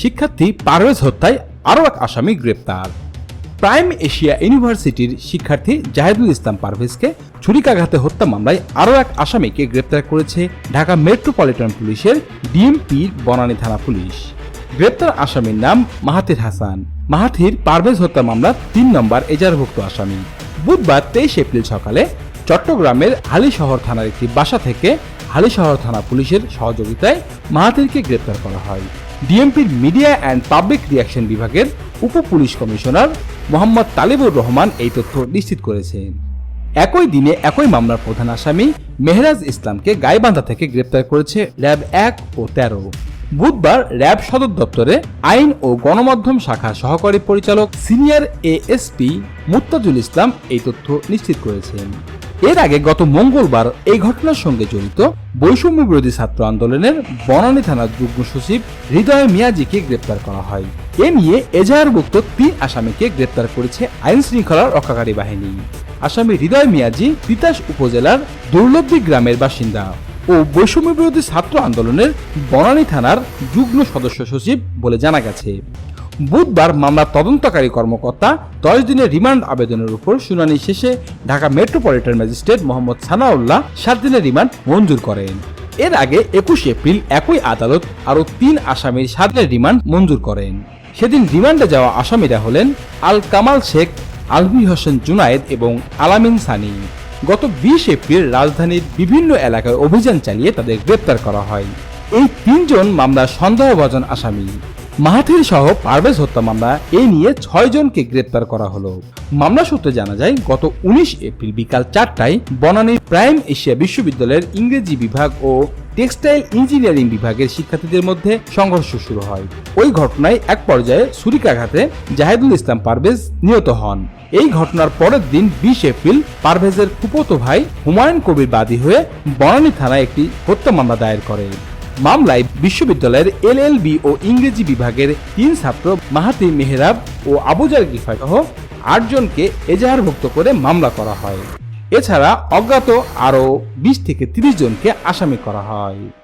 শিক্ষার্থী পারভেজ হত্যায় আরও এক আসামি গ্রেপ্তার। প্রাইম এশিয়া ইউনিভার্সিটির শিক্ষার্থী জাহেদুল ইসলাম পারভেজকে ছুরিকাঘাতে হত্যা মামলায় আরও এক আসামিকে গ্রেপ্তার করেছে ঢাকা মেট্রোপলিটন পুলিশের ডিএমপি বনানী থানা পুলিশ। গ্রেপ্তার আসামির নাম মাহাতির হাসান। মাহাথির পারভেজ হত্যা মামলার তিন নম্বর এজারভুক্ত আসামি। বুধবার তেইশ এপ্রিল সকালে চট্টগ্রামের হালিশহর থানার একটি বাসা থেকে হালিশহর থানা পুলিশের সহযোগিতায় মাহাথিরকে গ্রেপ্তার করা হয়। ডিএমপির মিডিয়া অ্যান্ড পাবলিক রিয়াকশন বিভাগের উপ পুলিশ কমিশনার মোহাম্মদ তালিবুর রহমান এই তথ্য নিশ্চিত করেছেন। একই দিনে একই মামলার প্রধান আসামি মেহরাজ ইসলামকে গাইবান্ধা থেকে গ্রেপ্তার করেছে র্যাব এক ও তেরো। বুধবার র্যাব সদর দপ্তরে আইন ও গণমাধ্যম শাখা সহকারী পরিচালক সিনিয়র এএসপি মুত্তাজুল ইসলাম এই তথ্য নিশ্চিত করেছেন। এর আগে গত মঙ্গলবার এই ঘটনার সঙ্গে জড়িত বৈষম্য বিরোধী ছাত্র আন্দোলনের বনানী থানার যুগ্ম সচিব হৃদয় মিয়াজিকে গ্রেপ্তার করা হয়। এ নিয়ে এজাহারভুক্ত তিন আসামিকে গ্রেপ্তার করেছে আইন শৃঙ্খলা রক্ষাকারী বাহিনী। আসামি হৃদয় মিয়াজি তিতাস উপজেলার দুর্লভী গ্রামের বাসিন্দা ও বৈষম্য বিরোধী ছাত্র আন্দোলনের বনানী থানার যুগ্ম সদস্য সচিব বলে জানা গেছে। বুধবার মামলার তদন্তকারী কর্মকর্তা দশ দিনের রিমান্ড আবেদনের উপর শুনানি শেষে ঢাকা মেট্রোপলিটন ম্যাজিস্ট্রেট মোহাম্মদ সানাউল্লাহ সাত দিনের রিমান্ড মঞ্জুর করেন। এর আগে একুশ এপ্রিল একই আদালত আরও তিন আসামির সাত দিনের রিমান্ড মঞ্জুর করেন। সেদিন রিমান্ডে যাওয়া আসামিরা হলেন আল কামাল শেখ আলমি হোসেন জুনায়েদ এবং আলামিন সানি। গত বিশ এপ্রিল রাজধানীর বিভিন্ন এলাকায় অভিযান চালিয়ে তাদের গ্রেপ্তার করা হয়। এই তিনজন মামলার সন্দেহভাজন আসামি। মাহাথির সহ পারভেজ হত্যা মামলা এই নিয়ে ছয় জনকে গ্রেপ্তার করা হলো। মামলা সূত্রে জানা যায়, গত উনিশ এপ্রিল বিকাল চারটায় বনানীর প্রাইম এশিয়া বিশ্ববিদ্যালয়ের ইংরেজি বিভাগ ও টেক্সটাইল ইঞ্জিনিয়ারিং বিভাগের শিক্ষার্থীদের মধ্যে সংঘর্ষ শুরু হয়। ওই ঘটনায় এক পর্যায়ে ছুরিকাঘাতে জাহেদুল ইসলাম পারভেজ নিহত হন। এই ঘটনার পরের দিন বিশ এপ্রিল পারভেজের ফুপতো ভাই হুমায়ুন কবির বাদী হয়ে বনানী থানায় একটি হত্যা মামলা দায়ের করে। মামলায় বিশ্ববিদ্যালয়ের এলএলবি ও ইংরেজি বিভাগের তিন ছাত্র মাহাতি মেহরাব ও আবুজার গিফা সহ আটজনকে এজাহারভুক্ত করে মামলা করা হয়। এছাড়া অজ্ঞাত আরও বিশ থেকে তিরিশ জনকে আসামি করা হয়।